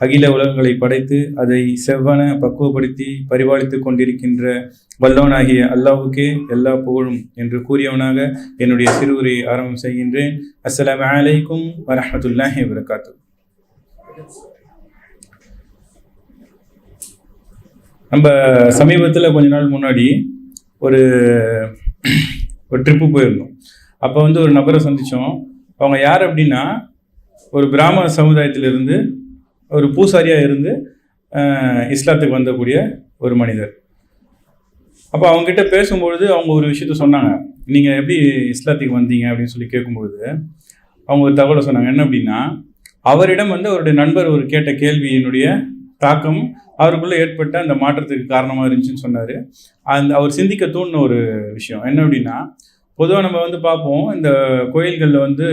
அகில உலகங்களை படைத்து அதை செவ்வன பக்குவப்படுத்தி பரிபாலித்து கொண்டிருக்கின்ற வல்லவனாகிய அல்லாவுக்கே எல்லா புகழும் என்று கூறியவனாக என்னுடைய சிறுவுரையை ஆரம்பம் செய்கின்றேன். அஸ்லாம் அலைக்கும் வரமத்துல்லாஹி வரகாத்து நம்ம சமீபத்தில் கொஞ்ச நாள் முன்னாடி ஒரு ஒரு ட்ரிப்பு போயிருந்தோம். அப்போ வந்து ஒரு நபரை சந்தித்தோம் அவங்க யார் அப்படின்னா ஒரு பிராமண சமுதாயத்திலிருந்து ஒரு பூசாரியாக இருந்து இஸ்லாத்துக்கு வந்தக்கூடிய ஒரு மனிதர். அப்போ அவங்ககிட்ட பேசும்பொழுது அவங்க ஒரு விஷயத்த சொன்னாங்க. நீங்கள் எப்படி இஸ்லாத்துக்கு வந்தீங்க? அப்படின்னு சொல்லி கேட்கும்பொழுது அவங்க ஒரு தகவலை சொன்னாங்க. என்ன அப்படின்னா அவரிடம் வந்து அவருடைய நண்பர் ஒரு கேட்ட கேள்வியினுடைய தாக்கம் அவருக்குள்ளே ஏற்பட்ட அந்த மாற்றத்துக்கு காரணமாக இருந்துச்சுன்னு சொன்னார். அந்த அவர் சிந்திக்க தூண்டின ஒரு விஷயம். என்ன அப்படின்னா பொதுவாக நம்ம வந்து பார்ப்போம் இந்த கோயில்களில் வந்து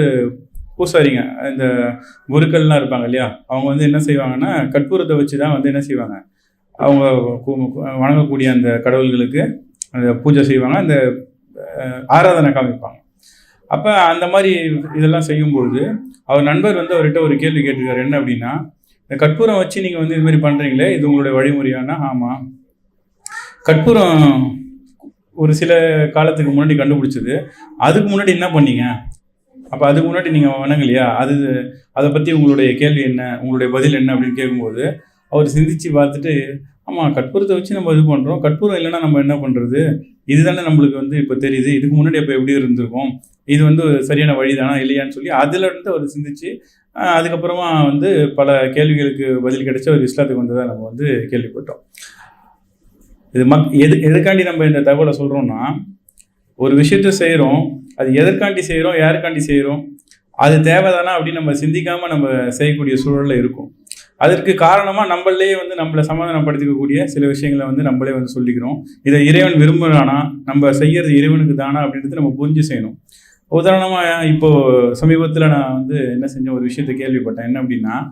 பூசாரிங்க இந்த குருக்கள்லாம் இருப்பாங்க இல்லையா? அவங்க வந்து என்ன செய்வாங்கன்னா கற்பூரத்தை வச்சு தான் வந்து என்ன செய்வாங்க? அவங்க வணங்கக்கூடிய அந்த கடவுள்களுக்கு அந்த பூஜை செய்வாங்க. அந்த ஆராதனை காமிப்பாங்க. அப்போ அந்த மாதிரி இதெல்லாம் செய்யும்பொழுது அவர் நண்பர் வந்து அவர்கிட்ட ஒரு கேள்வி கேட்டிருக்காரு. என்ன அப்படின்னா இந்த கற்பூரம் வச்சு நீங்கள் வந்து இது மாதிரி பண்ணுறீங்களே இது உங்களுடைய வழிமுறையானா? ஆமாம் கற்பூரம் ஒரு சில காலத்துக்கு முன்னாடி கண்டுபிடிச்சது. அதுக்கு முன்னாடி என்ன பண்ணீங்க? அப்போ அதுக்கு முன்னாடி நீங்கள் வணங்கலையா? அது அதை பற்றி உங்களுடைய கேள்வி என்ன? உங்களுடைய பதில் என்ன அப்படின்னு கேட்கும்போது அவர் சிந்திச்சு பார்த்துட்டு ஆமாம் கற்பூரத்தை வச்சு நம்ம இது பண்ணுறோம் கற்பூரம் இல்லைன்னா நம்ம என்ன பண்ணுறது இதுதானே நம்மளுக்கு வந்து இப்போ தெரியுது. இதுக்கு முன்னாடி அப்போ எப்படி இருந்திருக்கும்? இது வந்து ஒரு சரியான வழி தானா இல்லையான்னு சொல்லி அதில் இருந்து அவர் சிந்திச்சு அதுக்கப்புறமா வந்து பல கேள்விகளுக்கு பதில் கிடைச்ச ஒரு இஸ்லாத்துக்கு வந்ததை நம்ம வந்து கேள்விப்பட்டோம். இது மக் எது எதுக்காண்டி நம்ம இந்த தகவலை சொல்கிறோம்னா ஒரு விஷயத்த செய்கிறோம் அது எதற்காண்டி செய்கிறோம் யாருக்காண்டி செய்கிறோம் அது தேவைதானா அப்படின்னு நம்ம சிந்திக்காமல் நம்ம செய்யக்கூடிய சூழலில் இருக்கும். அதற்கு காரணமாக நம்மளே வந்து நம்மளை சமாதானப்படுத்திக்கக்கூடிய சில விஷயங்களை வந்து நம்மளே வந்து சொல்லிக்கிறோம். இதை இறைவன் விரும்புகிறானா நம்ம செய்யறது இறைவனுக்கு தானா அப்படின்றது நம்ம புரிஞ்சு செய்யணும். உதாரணமாக இப்போ சமீபத்தில் நான் வந்து என்ன செஞ்ச ஒரு விஷயத்தை கேள்விப்பட்டேன். என்ன அப்படின்னா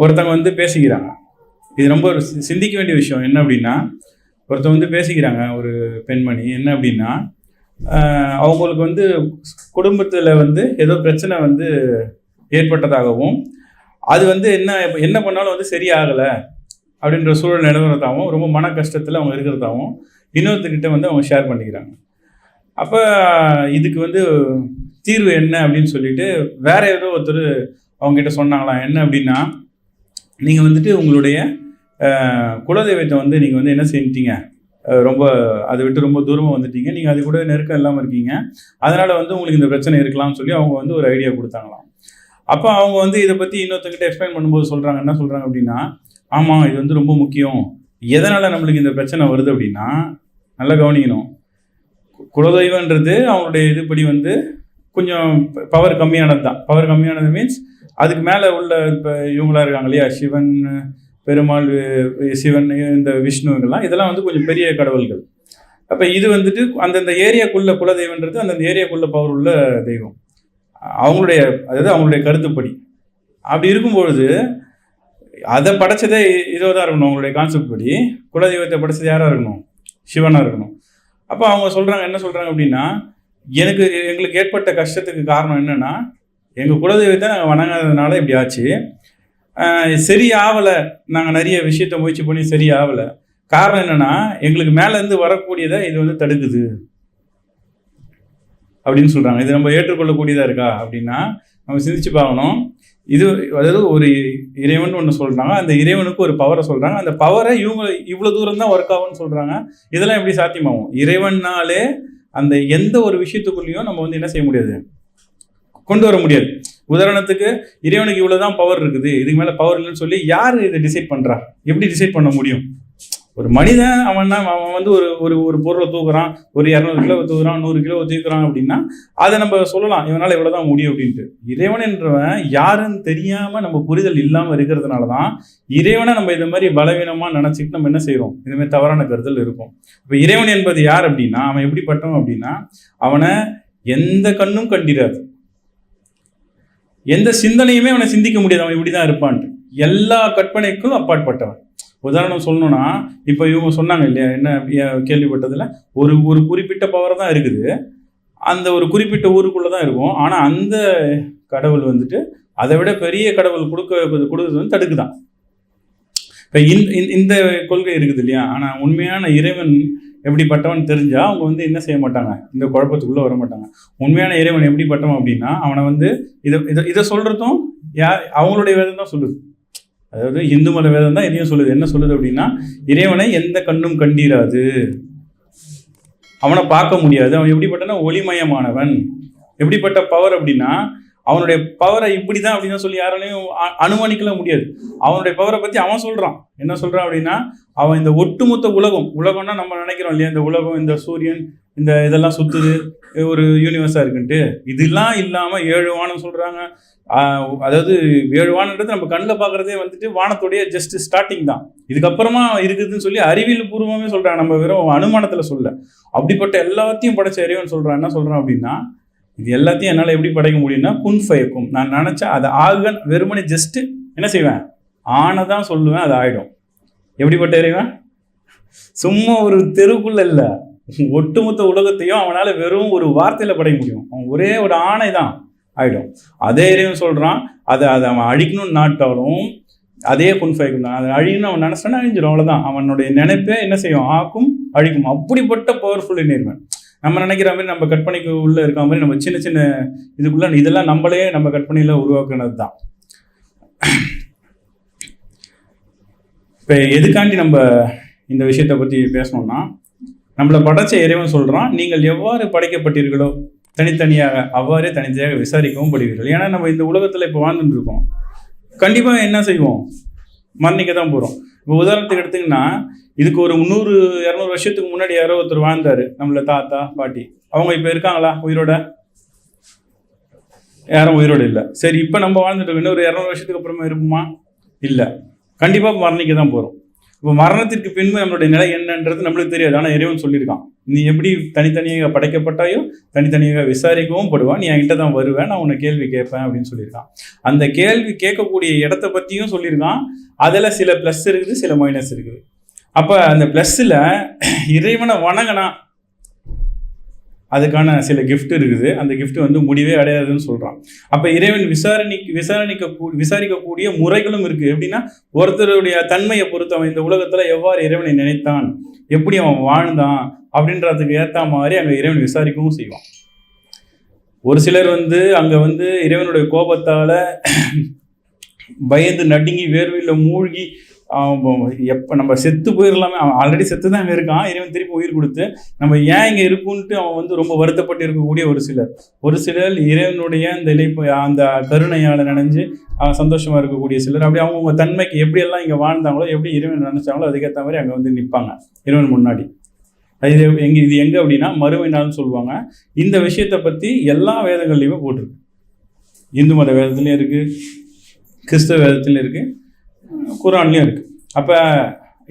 ஒருத்தவங்க வந்து பேசிக்கிறாங்க. இது ரொம்ப ஒரு சி- சிந்திக்க வேண்டிய விஷயம். என்ன அப்படின்னா ஒருத்தவங்க வந்து பேசிக்கிறாங்க. ஒரு பெண்மணி. என்ன அப்படின்னா அவங்களுக்கு வந்து குடும்பத்தில் வந்து ஏதோ பிரச்சனை வந்து ஏற்பட்டதாகவும் அது வந்து என்ன என்ன பண்ணாலும் வந்து சரியாகலை அப்படின்ற சூழல் நிலவரதாகவும் ரொம்ப மன கஷ்டத்தில் அவங்க இருக்கிறதாகவும் இன்னொருத்தர்கிட்ட வந்து அவங்க ஷேர் பண்ணிக்கிறாங்க. அப்போ இதுக்கு வந்து தீர்வு என்ன அப்படின்னு சொல்லிட்டு வேற ஏதோ ஒருத்தர் அவங்ககிட்ட சொன்னாங்களாம் என்ன அப்படின்னா நீங்கள் வந்துட்டு உங்களுடைய குலதெய்வத்தை வந்து நீங்கள் வந்து என்ன செஞ்சிட்டீங்க? ரொம்ப அதை விட்டு ரொம்ப தூரமாக வந்துட்டீங்க. நீங்கள் அது கூட நெருக்கம் இல்லாமல் இருக்கீங்க. அதனால் வந்து உங்களுக்கு இந்த பிரச்சனை இருக்கலாம்னு சொல்லி அவங்க வந்து ஒரு ஐடியா கொடுத்தாங்களாம். அப்போ அவங்க வந்து இதை பற்றி இன்னொருத்தங்கிட்ட எக்ஸ்பிளைன் பண்ணும்போது சொல்கிறாங்க என்ன சொல்கிறாங்க அப்படின்னா ஆமாம் இது வந்து ரொம்ப முக்கியம். எதனால் நம்மளுக்கு இந்த பிரச்சனை வருது அப்படின்னா நல்லா கவனிக்கணும். கு- குலதெய்வன்றது அவங்களுடைய இதுபடி வந்து கொஞ்சம் பவர் கம்மியானது தான் பவர் கம்மியானது மீன்ஸ் அதுக்கு மேலே உள்ள இப்போ இவங்களா இருக்காங்க இல்லையா? சிவன் பெருமாள் சிவன் இந்த விஷ்ணு இதெல்லாம் வந்து கொஞ்சம் பெரிய கடவுள்கள். அப்போ இது வந்துட்டு அந்தந்த ஏரியாக்குள்ள குலதெய்வன்றது அந்தந்த ஏரியாக்குள்ள பவர் உள்ள தெய்வம். அவங்களுடைய அதாவது அவங்களுடைய கருத்துப்படி. அப்படி இருக்கும்பொழுது அதை படைச்சதே இதோ தான் இருக்கணும் அவங்களுடைய கான்செப்ட் படி. குலதெய்வத்தை படைச்சது யாராக இருக்கணும்? சிவனாக இருக்கணும். அப்போ அவங்க சொல்கிறாங்க என்ன சொல்கிறாங்க அப்படின்னா எனக்கு எங்களுக்கு ஏற்பட்ட கஷ்டத்துக்கு காரணம் என்னென்னா எங்கள் குலதெய்வத்தை நாங்கள் வணங்காததுனால இப்படி ஆச்சு. சரியாகலை நாங்கள் நிறைய விஷயத்த முயற்சி பண்ணி சரியாகலை காரணம் என்னன்னா எங்களுக்கு மேலேருந்து வரக்கூடியதை இது வந்து தடுக்குது. அப்படின்னு சொல்கிறாங்க இது நம்ம ஏற்றுக்கொள்ளக்கூடியதாக இருக்கா? அப்படின்னா நம்ம சிந்திச்சு பார்க்கணும். இது அதாவது ஒரு இறைவன் ஒன்று சொல்கிறாங்க அந்த இறைவனுக்கு ஒரு பவரை சொல்கிறாங்க அந்த பவரை இவங்க இவ்வளோ தூரம் தான் ஒர்க் ஆகும்னு சொல்கிறாங்க இதெல்லாம் எப்படி சாத்தியமாகும்? இறைவன்னாலே அந்த எந்த ஒரு விஷயத்துக்குள்ளேயும் நம்ம வந்து என்ன செய்ய முடியாது? கொண்டு வர முடியாது. உதாரணத்துக்கு இறைவனுக்கு இவ்வளவுதான் பவர் இருக்குது இதுக்கு மேல பவர் இல்லைன்னு சொல்லி யார் இதை டிசைட் பண்றா? எப்படி டிசைட் பண்ண முடியும்? ஒரு மனிதன் அவன் அவன் வந்து ஒரு ஒரு ஒரு பொருளை தூக்குறான் ஒரு இரநூறு கிலோ தூக்குறான் நூறு கிலோ தூக்குறான் அப்படின்னா அதை நம்ம சொல்லலாம் இவனால இவ்வளவுதான் முடியும் அப்படின்ட்டு. இறைவன் என்றவன் யாருன்னு தெரியாம நம்ம புரிதல் இல்லாமல் இருக்கிறதுனால தான் இறைவனை நம்ம இந்த மாதிரி பலவீனமாக நினச்சிட்டு நம்ம என்ன செய்கிறோம் இதுமாதிரி தவறான கருதல் இருக்கும் இப்போ இறைவன் என்பது யார் அப்படின்னா அவன் எப்படிப்பட்டவன் அப்படின்னா அவனை எந்த கண்ணும் கண்டிராது. எந்த சிந்தனையுமே அவனை சிந்திக்க முடியாது. அவன் இப்படி தான் இருப்பான்ட்டு. எல்லா கற்பனைக்கும் அப்பாற்பட்டவன். உதாரணம் சொல்லணும்னா இப்போ இவங்க சொன்னாங்க இல்லையா என்ன கேள்விப்பட்டதில்? ஒரு ஒரு குறிப்பிட்ட பவர் தான் இருக்குது. அந்த ஒரு குறிப்பிட்ட ஊருக்குள்ளே தான் இருக்கும். ஆனால் அந்த கடவுள் வந்துட்டு அதை விட பெரிய கடவுள் கொடுக்க கொடுக்குறது வந்து தடுக்குதான். இப்போ இந்த இந்த கொள்கை இருக்குது இல்லையா? ஆனால் உண்மையான இறைவன் எப்படிப்பட்டவன் தெரிஞ்சால் அவங்க வந்து என்ன செய்ய மாட்டாங்க? இந்த குழப்பத்துக்குள்ளே வர மாட்டாங்க. உண்மையான இறைவன் எப்படிப்பட்டவன் அப்படின்னா அவனை வந்து இதை இதை இதை சொல்கிறதும் யார் அவங்களுடைய வேதம் தான் சொல்லுது. அதாவது இந்து மத வேதம் தான் இதையும் சொல்லுது. என்ன சொல்லுது அப்படின்னா இறைவனை எந்த கண்ணும் கண்டீராது. அவனை பார்க்க முடியாது. அவன் எப்படிப்பட்டனா ஒளிமயமானவன். எப்படிப்பட்ட பவர் அப்படின்னா அவனுடைய பவரை இப்படி தான் அப்படின்னு சொல்லி யாராலையும் அ- அனுமானிக்கல முடியாது. அவனுடைய பவரை பற்றி அவன் சொல்கிறான் என்ன சொல்றான் அப்படின்னா அவன் இந்த ஒட்டுமொத்த உலகம் உலகம்னா நம்ம நினைக்கிறோம் இல்லையா? இந்த உலகம் இந்த சூரியன் இந்த இதெல்லாம் சுத்துது ஒரு யூனிவர்ஸாக இருக்குன்ட்டு. இதெல்லாம் இல்லாமல் ஏழு வானம் சொல்றாங்க. அதாவது ஏழு வானன்றது நம்ம கண்ணில் பார்க்குறதே வந்துட்டு வானத்துடைய ஜஸ்ட் ஸ்டார்டிங் தான். இதுக்கப்புறமா இருக்குதுன்னு சொல்லி அறிவியல் பூர்வமே சொல்கிறான் நம்ம வெறும் அனுமானத்தில் சொல்ல அப்படிப்பட்ட எல்லாத்தையும் படைச்ச இறைவன் சொல்றான். என்ன சொல்றான் அப்படின்னா இது எல்லாத்தையும் என்னால் எப்படி படைக்க முடியும்னா குன் ஃபயக்கும் நான் நினச்சா அது ஆக வெறுமனே ஜஸ்ட்டு என்ன செய்வேன்? ஆனை தான் சொல்லுவேன் அது ஆயிடும். எப்படிப்பட்ட இறைவன்? சும்மா ஒரு தெருக்குள்ள இல்லை. ஒட்டுமொத்த உலகத்தையும் அவனால் வெறும் ஒரு வார்த்தையில் படைக்க முடியும். அவன் ஒரே ஒரு ஆணை தான் ஆகிடும் அதே இறைவன் சொல்கிறான் அதை அதை அவன் அழிக்கணும்னு நாட்டாலும் அதே குன்ஃபைக்கும் தான். அதை அழியணும்னு அவன் நினைச்சானா அழிஞ்சிடும் அவ்வளோதான் அவனுடைய நினைப்பே என்ன செய்யும்? ஆக்கும் அழிக்கும். அப்படிப்பட்ட பவர்ஃபுல் இறைவன். நம்ம நினைக்கிற மாதிரி நம்ம கற்பனைக்கு உள்ள இருக்க மாதிரி நம்ம சின்ன சின்ன இதுக்குள்ள இதெல்லாம் நம்மளே நம்ம கற்பனையில உருவாக்குனது தான் இப்போ எதுக்காண்டி நம்ம இந்த விஷயத்தை பற்றி பேசணும்னா நம்மளை படைச்ச இறைவன் சொல்கிறான் நீங்கள் எவ்வாறு படைக்கப்பட்டீர்களோ தனித்தனியாக அவ்வாறே தனித்தனியாக விசாரிக்கவும் படுவீர்கள். ஏன்னா நம்ம இந்த உலகத்தில் இப்போ வாழ்ந்துட்டு இருக்கோம். கண்டிப்பாக என்ன செய்வோம்? மரணிக்க தான் போகிறோம் இப்போ உதாரணத்துக்கு எடுத்தீங்கன்னா இதுக்கு ஒரு முந்நூறு இரநூறு வருஷத்துக்கு முன்னாடி யாரோ ஒருத்தர் வாழ்ந்தார் நம்மள தாத்தா பாட்டி. அவங்க இப்போ இருக்காங்களா உயிரோட? யாரும் உயிரோடு இல்லை. சரி இப்போ நம்ம வாழ்ந்துட்டு இன்னும் ஒரு இரநூறு வருஷத்துக்கு அப்புறமா இருப்போமா இல்லை. கண்டிப்பாக மரணிக்க தான் போகிறோம் இப்போ மரணத்திற்கு பின்பு நம்மளுடைய நிலை என்னன்றது நம்மளுக்கு தெரியாது. ஆனால் இறைவன் சொல்லியிருக்கான். நீ எப்படி தனித்தனியாக படைக்கப்பட்டாயோ தனித்தனியாக விசாரிக்கவும் படுவான். நீ என்கிட்ட தான் வருவேன். நான் உன்னை கேள்வி கேட்பேன் அப்படின்னு சொல்லியிருக்கான். அந்த கேள்வி கேட்கக்கூடிய இடத்த பற்றியும் சொல்லியிருக்கான். அதில் சில ப்ளஸ் இருக்குது சில மைனஸ் இருக்குது. அப்போ அந்த ப்ளஸ்ஸில் இறைவனை வணங்கினா அதுக்கான சில கிஃப்ட் இருக்குது. அந்த கிஃப்ட் வந்து முடிவே அடையாதுன்னு சொல்றான். அப்ப இறைவன் விசாரணை விசாரணிக்க கூ- விசாரிக்கக்கூடிய முறைகளும் இருக்கு. எப்படின்னா ஒருத்தருடைய தன்மையை பொறுத்து அவன் இந்த உலகத்துல எவ்வாறு இறைவனை நினைத்தான் எப்படி அவன் வாழ்ந்தான் அப்படின்றதுக்கு ஏத்த மாதிரி அங்க இறைவன் விசாரிக்கவும் செய்வான். ஒரு சிலர் வந்து அங்க வந்து இறைவனுடைய கோபத்தால பயந்து நடுங்கி வேர்வையில் மூழ்கி எப்போ நம்ம செத்து போயிடலாமே அவன் ஆல்ரெடி செத்து தான் அங்கே இருக்கான். இறைவன் திருப்பி உயிர் கொடுத்து நம்ம ஏன் இங்கே இருக்குன்ட்டு அவன் வந்து ரொம்ப வருத்தப்பட்டு இருக்கக்கூடிய ஒரு சிலர். ஒரு சிலர் இறைவனுடைய அந்த இழைப்பு அந்த கருணையால் நினைஞ்சு அவன் இருக்கக்கூடிய சிலர். அப்படி அவங்கவுங்க தன்மைக்கு எப்படியெல்லாம் இங்கே வாழ்ந்தாங்களோ எப்படி இறைவன் நினைச்சாங்களோ அதுக்கேற்ற மாதிரி அங்கே வந்து நிற்பாங்க இறைவன் முன்னாடி. இது எங்கே இது எங்கே அப்படின்னா மறுமை நாள்னு சொல்லுவாங்க. இந்த விஷயத்தை பற்றி எல்லா வேதங்கள்லையுமே போட்டிருக்கு. இந்து மத வேதத்துலேயும் இருக்குது கிறிஸ்தவ வேதத்துலேயும் இருக்குது குரான்லேயும் இருக்குது அப்போ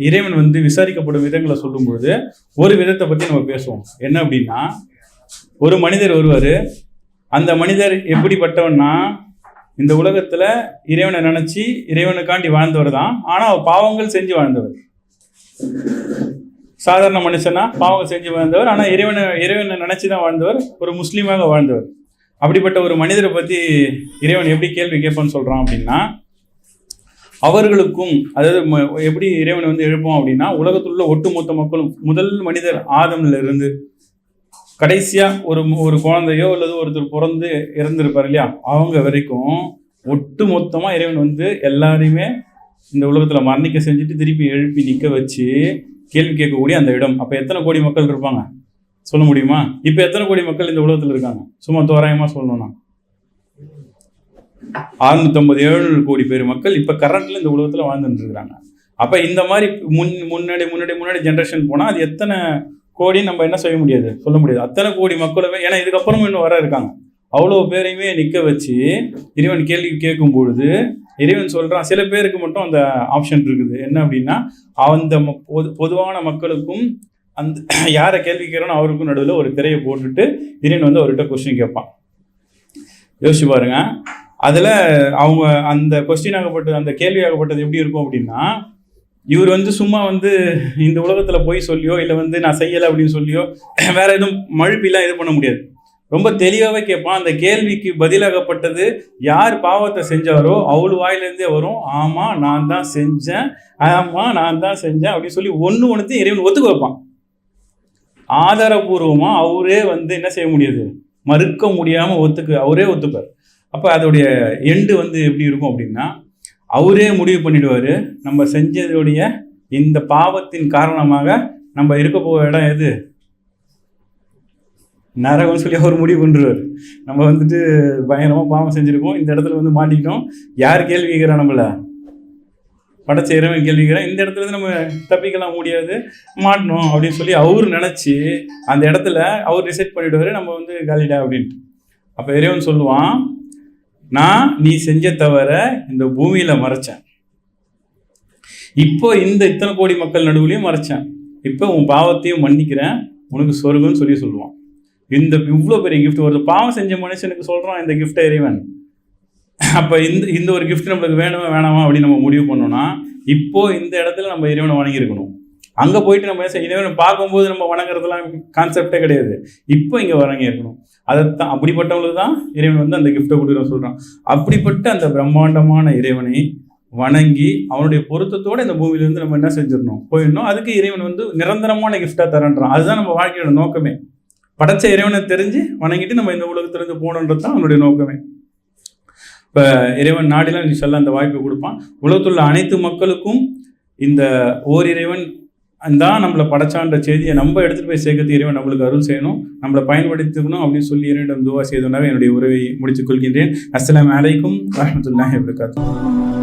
இறைவன் வந்து விசாரிக்கப்படும் விதங்களை சொல்லும்பொழுது ஒரு விதத்தை பற்றி நம்ம பேசுவோம். என்ன அப்படின்னா ஒரு மனிதர் வருவார். அந்த மனிதர் எப்படிப்பட்டவன்னா இந்த உலகத்தில் இறைவனை நினச்சி இறைவனுக்காண்டி வாழ்ந்தவர் தான். ஆனால் அவர் பாவங்கள் செஞ்சு வாழ்ந்தவர். சாதாரண மனுஷனா பாவம் செஞ்சு வாழ்ந்தவர். ஆனால் இறைவனை இறைவனை நினச்சி தான் வாழ்ந்தவர். ஒரு முஸ்லீமாக வாழ்ந்தவர். அப்படிப்பட்ட ஒரு மனிதரை பற்றி இறைவன் எப்படி கேள்வி கேட்பான்னு சொல்கிறான் அப்படின்னா அவர்களுக்கும் அதாவது ம- எப்படி இறைவனை வந்து எழுப்போம் அப்படின்னா உலகத்தில் உள்ள ஒட்டுமொத்த மக்களும் முதல் மனிதர் ஆதம்ல இருந்து கடைசியா ஒரு ஒரு குழந்தையோ அல்லது ஒருத்தர் பிறந்து இறந்துருப்பார் இல்லையா? அவங்க வரைக்கும் ஒட்டு மொத்தமா இறைவன் வந்து எல்லாரையுமே இந்த உலகத்துல மரணிக்க செஞ்சுட்டு திருப்பி எழுப்பி நிக்க வச்சு கேள்வி கேட்கக்கூடிய அந்த இடம். அப்ப எத்தனை கோடி மக்கள் இருப்பாங்க? சொல்ல முடியுமா? இப்ப எத்தனை கோடி மக்கள் இந்த உலகத்துல இருக்காங்க? சும்மா தோராயமா சொல்லணும்னா. அறுநூத்தம்பது எழுநூறு கோடி பேர் மக்கள் இப்போ கரண்ட்ல இந்த உலகத்தில் வாழ்ந்துட்டு அப்போ இந்த மாதிரி முன் முன்னாடி முன்னாடி முன்னாடி ஜென்ரேஷன் போனால் அது எத்தனை கோடி நம்ம என்ன செய்ய முடியாது? சொல்ல முடியாது. அத்தனை கோடி மக்களுமே ஏன்னா இதுக்கப்புறமும் இன்னும் வர இருக்காங்க. அவ்வளோ பேரையுமே நிற்க வச்சு இறைவன் கேள்வி கேட்கும் பொழுது இறைவன் சொல்கிறான் சில பேருக்கு மட்டும் அந்த ஆப்ஷன் இருக்குது. என்ன அப்படின்னா அந்த ம- பொது பொதுவான மக்களுக்கும் அந்த யாரை கேள்வி கேட்கறனோ அவருக்கும் நடுவில் ஒரு திரையை போட்டுட்டு இறைவன் வந்து அவர்கிட்ட கொஸ்டின் கேட்பான். யோசிச்சு பாருங்க. அதில் அவங்க அந்த கொஸ்டின் ஆகப்பட்டது அந்த கேள்வி ஆகப்பட்டது எப்படி இருக்கும் அப்படின்னா இவர் வந்து சும்மா வந்து இந்த உலகத்தில் போய் சொல்லியோ இல்லை வந்து நான் செய்யலை அப்படின்னு சொல்லியோ வேற எதுவும் மழுப்பிலாம் இது பண்ண முடியாது. ரொம்ப தெளிவாகவே கேட்பான் அந்த கேள்விக்கு பதிலாகப்பட்டது யார் பாவத்தை செஞ்சாரோ அவள் வாயிலேருந்தே வரும். ஆமாம் நான் தான் செஞ்சேன். ஆமாம் நான் தான் செஞ்சேன் அப்படின்னு சொல்லி ஒன்று ஒன்றுத்தையும் இறைவன் ஒத்துக்க வைப்பான். ஆதாரபூர்வமாக அவரே வந்து என்ன செய்ய முடியாது? மறுக்க முடியாமல் ஒத்துக்கு அவரே ஒத்துப்பார். அப்போ அதோடைய எண்டு வந்து எப்படி இருக்கும் அப்படின்னா அவரே முடிவு பண்ணிடுவார். நம்ம செஞ்சதுடைய இந்த பாவத்தின் காரணமாக நம்ம இருக்க போகிற இடம் எது? நரகம்னு சொல்லி அவர் முடிவு பண்ணுறாரு நம்ம வந்துட்டு பயங்கரமாக பாவம் செஞ்சுருக்கோம். இந்த இடத்துல வந்து மாட்டிக்கிட்டோம். யார் கேள்வி கேட்குறா நம்மள? படைச்ச இறைவன் கேள்வி கேட்குறா. இந்த இடத்துல வந்து நம்ம தப்பிக்கலாம் முடியாது. மாட்டணும் அப்படின்னு சொல்லி அவர் நினச்சி அந்த இடத்துல அவர் டிசைட் பண்ணிவிடுவார் நம்ம வந்து காலிடா அப்படின்ட்டு. அப்போ இறைவன் சொல்லுவான் நான் நீ செஞ்ச தவிர இந்த பூமியில் மறைச்சேன். இப்போ இந்த இத்தனை கோடி மக்கள் நடுவுலையும் மறைச்சேன். இப்போ உன் பாவத்தையும் மன்னிக்கிறேன். உனக்கு சொர்க்கம்னு சொல்லி சொல்லுவான். இந்த இவ்வளோ பெரிய கிஃப்ட் ஒரு பாவம் செஞ்ச மனுஷனுக்கு சொல்கிறான் இந்த கிஃப்டை இறைவன். அப்போ இந்த இந்த ஒரு கிஃப்ட் நம்மளுக்கு வேணுமா வேணாமா அப்படின்னு நம்ம முடிவு பண்ணோம்னா இப்போ இந்த இடத்துல நம்ம இறைவனை வணங்கியிருக்கணும். அங்கே போயிட்டு நம்ம என்ன இறைவனை பார்க்கும்போது நம்ம வணங்குறதுலாம் கான்செப்டே கிடையாது. இப்போ இங்கே வணங்கி இருக்கணும். அதைத்தான் அப்படிப்பட்டவங்களுக்கு தான் இறைவன் வந்து அந்த கிஃப்ட்டை கொடுக்குறோம் சொல்கிறான் அப்படிப்பட்ட அந்த பிரம்மாண்டமான இறைவனை வணங்கி அவனுடைய பொருத்தத்தோடு இந்த பூமியிலேருந்து நம்ம என்ன செஞ்சிடணும்? போயிடணும். அதுக்கு இறைவன் வந்து நிரந்தரமான கிஃப்டாக தரன்றான். அதுதான் நம்ம வாழ்க்கையோட நோக்கமே. படைச்ச இறைவனை தெரிஞ்சு வணங்கிட்டு நம்ம இந்த உலகத்திலிருந்து போகணுன்றது தான் அவனுடைய நோக்கமே. இப்போ இறைவன் நாடிலாம் இன்ஷால்லா அந்த வாய்ப்பை கொடுப்பான். உலகத்துள்ள அனைத்து மக்களுக்கும் இந்த ஓர் இறைவன் தான் நம்மளை படைச்சான்ற செய்தியை நம்ம எடுத்துகிட்டு போய் சேர்க்கறது இறைவன் நம்மளுக்கு அருள் செய்யணும். நம்மளை பயன்படுத்திக்கணும் அப்படின்னு சொல்லி இறைவனிடம் துவா செய்தனாவே என்னுடைய உறவை முடித்துக் கொள்கின்றேன். அஸ்லாம் அலைக்கும் வரமத்துல்லாஹி வபரகாத்துஹு.